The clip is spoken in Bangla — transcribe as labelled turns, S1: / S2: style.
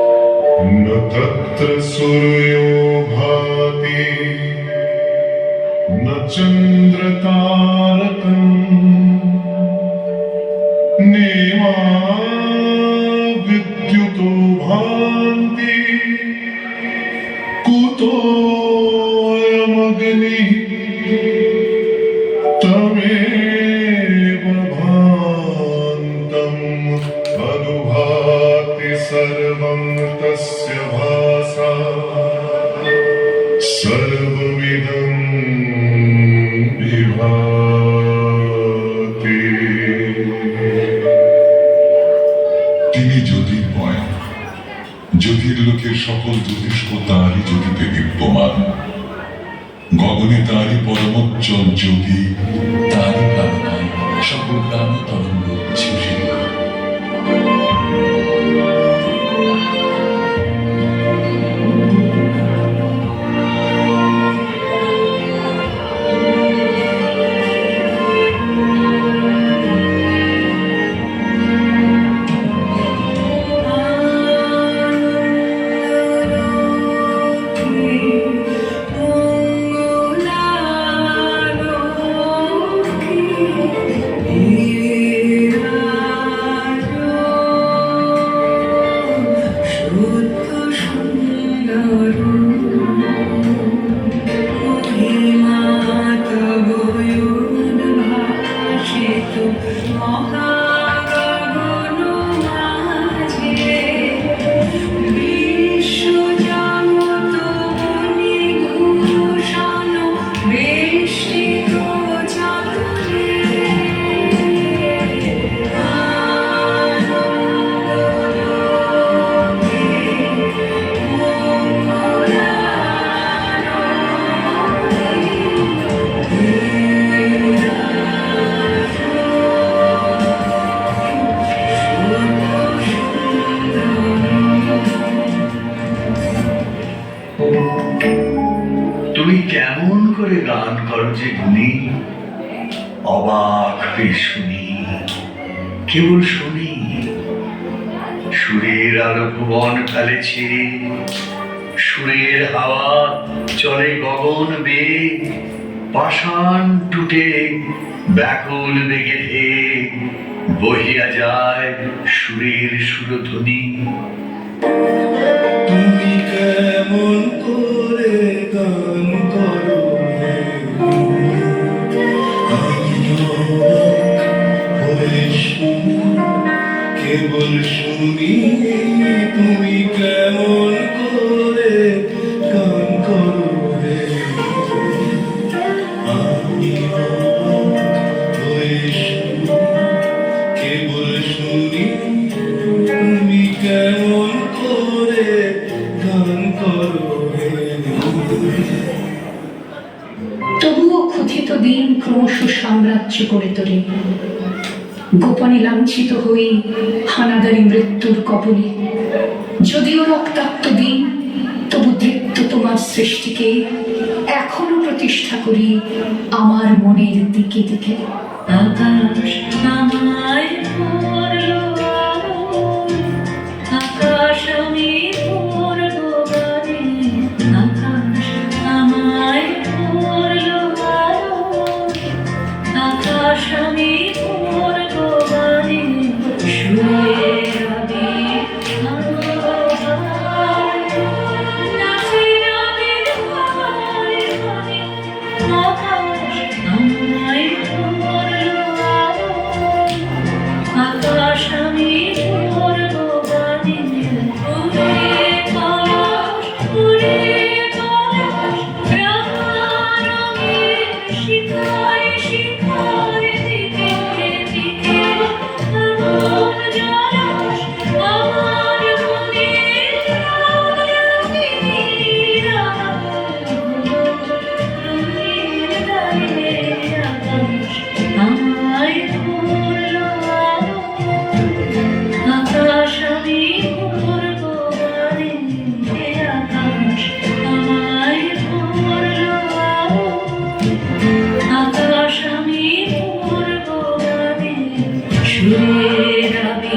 S1: न तत्र सूर्यो भाति न चन्द्रतारकम्। नेमा विद्युतो भान्ति कुतोऽयमग्निः तस्य भासा सर्वमिदं विभाति
S2: তিনি জ্যোতির্ময় জ্যোতির্লোকের সকল জ্যোতিষ্ক তাঁরই জ্যোতিতে বিদ্যমান গগনে তাঁরই পরমোজ্জ্বল জ্যোতি তাঁরই প্রাণনায় সকল প্রাণ তরঙ্গ ঝিঝির
S3: মহাগগন
S4: যে গুনি অবাক হয়ে শুনি, কেবল শুনি, সুরের আলো ভুবন ফেলেছে সুরের হাওয়া চলে গগন বে পাষাণ টুটে ব্যাকুল বেগে ধে বহিয়া যায় সুরের সুরধ্বনি
S5: তুমি কেমন করে গান করো? কেবল শুনি তুমি কেমন করে গান করো হে আমি কেবল শুনি, তুমি কেমন করে গান করো
S6: তবুও ক্ষুধিত দিন ক্রমশ সাম্রাজ্য করে তোলে। গোপনে লাঞ্ছিত হই হানাদারি মৃত্যুর কবলে। যদিও রক্তাক্ত দিন, তবু দৃপ্ত তোমার সৃষ্টিকে এখনও প্রতিষ্ঠা করি আমার মনের দিকে দিকে।
S3: আকাশ আমায় You.